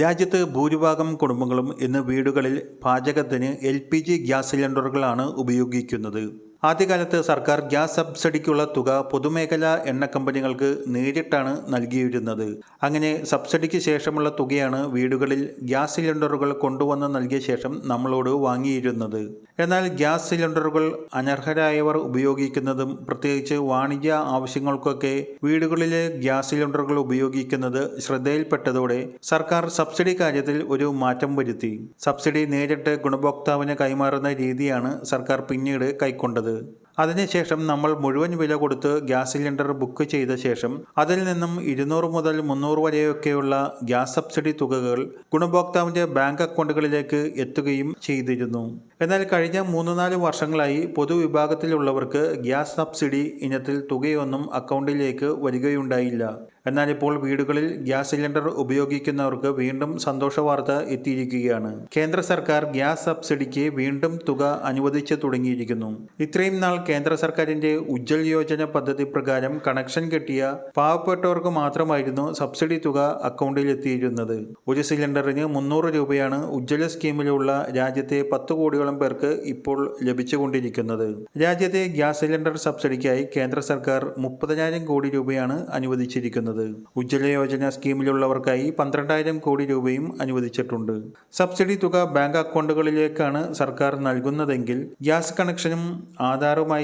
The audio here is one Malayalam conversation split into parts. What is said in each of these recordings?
രാജ്യത്ത് ഭൂരിഭാഗം കുടുംബങ്ങളും ഇന്ന് വീടുകളിൽ പാചകത്തിന് എൽ ഗ്യാസ് സിലിണ്ടറുകളാണ് ഉപയോഗിക്കുന്നത്. ആദ്യകാലത്ത് സർക്കാർ ഗ്യാസ് സബ്സിഡിക്കുള്ള തുക പൊതുമേഖലാ എണ്ണ കമ്പനികൾക്ക് നേരിട്ടാണ് നൽകിയിരുന്നത്. അങ്ങനെ സബ്സിഡിക്ക് ശേഷമുള്ള തുകയാണ് വീടുകളിൽ ഗ്യാസ് സിലിണ്ടറുകൾ കൊണ്ടുവന്ന് നൽകിയ ശേഷം നമ്മളോട് വാങ്ങിയിരുന്നത്. എന്നാൽ ഗ്യാസ് സിലിണ്ടറുകൾ അനർഹരായവർ ഉപയോഗിക്കുന്നതും പ്രത്യേകിച്ച് വാണിജ്യ ആവശ്യങ്ങൾക്കൊക്കെ വീടുകളിലെ ഗ്യാസ് സിലിണ്ടറുകൾ ഉപയോഗിക്കുന്നത് ശ്രദ്ധയിൽപ്പെട്ടതോടെ സർക്കാർ സബ്സിഡി കാര്യത്തിൽ ഒരു മാറ്റം വരുത്തി. സബ്സിഡി നേരിട്ട് ഗുണഭോക്താവിന് കൈമാറുന്ന രീതിയാണ് സർക്കാർ പിന്നീട് കൈക്കൊണ്ടത്. അത് അതിനുശേഷം നമ്മൾ മുഴുവൻ വില കൊടുത്ത് ഗ്യാസ് സിലിണ്ടർ ബുക്ക് ചെയ്ത ശേഷം അതിൽ നിന്നും ഇരുന്നൂറ് മുതൽ മുന്നൂറ് വരെയൊക്കെയുള്ള ഗ്യാസ് സബ്സിഡി തുകകൾ ഗുണഭോക്താവിന്റെ ബാങ്ക് അക്കൗണ്ടുകളിലേക്ക് എത്തുകയും ചെയ്തിരുന്നു. എന്നാൽ കഴിഞ്ഞ മൂന്ന് നാല് വർഷങ്ങളായി പൊതുവിഭാഗത്തിലുള്ളവർക്ക് ഗ്യാസ് സബ്സിഡി ഇനത്തിൽ തുകയൊന്നും അക്കൗണ്ടിലേക്ക് വരികയുണ്ടായില്ല. എന്നാൽ ഇപ്പോൾ വീടുകളിൽ ഗ്യാസ് സിലിണ്ടർ ഉപയോഗിക്കുന്നവർക്ക് വീണ്ടും സന്തോഷ വാർത്ത എത്തിയിരിക്കുകയാണ്. കേന്ദ്ര സർക്കാർ ഗ്യാസ് സബ്സിഡിക്ക് വീണ്ടും തുക അനുവദിച്ചു തുടങ്ങിയിരിക്കുന്നു. ഇത്രയും നാൾ കേന്ദ്ര സർക്കാരിന്റെ ഉജ്ജൽ യോജന പദ്ധതി പ്രകാരം കണക്ഷൻ കിട്ടിയ പാവപ്പെട്ടവർക്ക് മാത്രമായിരുന്നു സബ്സിഡി തുക അക്കൗണ്ടിൽ എത്തിയിരുന്നത് ഒരു സിലിണ്ടറിന് മുന്നൂറ് രൂപയാണ് ഉജ്ജ്വല സ്കീമിലുള്ള രാജ്യത്തെ പത്ത് കോടിയോളം പേർക്ക് ഇപ്പോൾ ലഭിച്ചുകൊണ്ടിരിക്കുന്നത്. രാജ്യത്തെ ഗ്യാസ് സിലിണ്ടർ സബ്സിഡിക്കായി കേന്ദ്ര സർക്കാർ മുപ്പതിനായിരം കോടി രൂപയാണ് അനുവദിച്ചിരിക്കുന്നത്. ഉജ്ജ്വല യോജന സ്കീമിലുള്ളവർക്കായി പന്ത്രണ്ടായിരം കോടി രൂപയും അനുവദിച്ചിട്ടുണ്ട്. സബ്സിഡി തുക ബാങ്ക് അക്കൗണ്ടുകളിലേക്കാണ് സർക്കാർ നൽകുന്നതെങ്കിൽ ഗ്യാസ് കണക്ഷനും ആധാറുമായി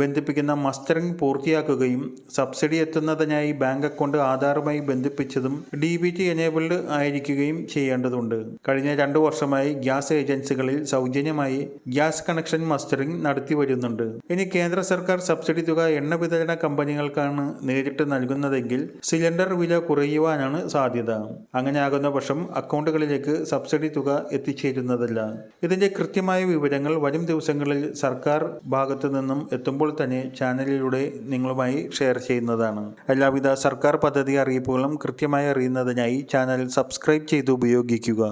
ബന്ധിപ്പിക്കുന്ന മസ്റ്ററിംഗ് പൂർത്തിയാക്കുകയും സബ്സിഡി എത്തുന്നതിനായി ബാങ്ക് അക്കൗണ്ട് ആധാറുമായി ബന്ധിപ്പിച്ചതും ഡി ബി ടി എനേബിൾഡ് ആയിരിക്കുകയും ചെയ്യേണ്ടതുണ്ട്. കഴിഞ്ഞ രണ്ടു വർഷമായി ഗ്യാസ് ഏജൻസികളിൽ സൗജന്യമായി ഗ്യാസ് കണക്ഷൻ മസ്റ്ററിംഗ് നടത്തി വരുന്നുണ്ട് ഇനി കേന്ദ്ര സർക്കാർ സബ്സിഡി തുക എണ്ണ വിതരണ കമ്പനികൾക്കാണ് നേരിട്ട് നൽകുന്നതെങ്കിൽ സിലിണ്ടർ വില കുറയുവാനാണ് സാധ്യത. അങ്ങനെ ആകുന്ന പക്ഷം അക്കൗണ്ടുകളിലേക്ക് സബ്സിഡി തുക എത്തിച്ചേരുന്നതല്ല. ഇതിന്റെ കൃത്യമായ വിവരങ്ങൾ വരും ദിവസങ്ങളിൽ സർക്കാർ ഭാഗത്തു നിന്നും എത്തുമ്പോൾ തന്നെ ചാനലിലൂടെ നിങ്ങളുമായി ഷെയർ ചെയ്യുന്നതാണ്. എല്ലാവിധ സർക്കാർ പദ്ധതി അറിയിപ്പുകളും കൃത്യമായി അറിയുന്നതിനായി ചാനൽ സബ്സ്ക്രൈബ് ചെയ്ത് ഉപയോഗിക്കുക.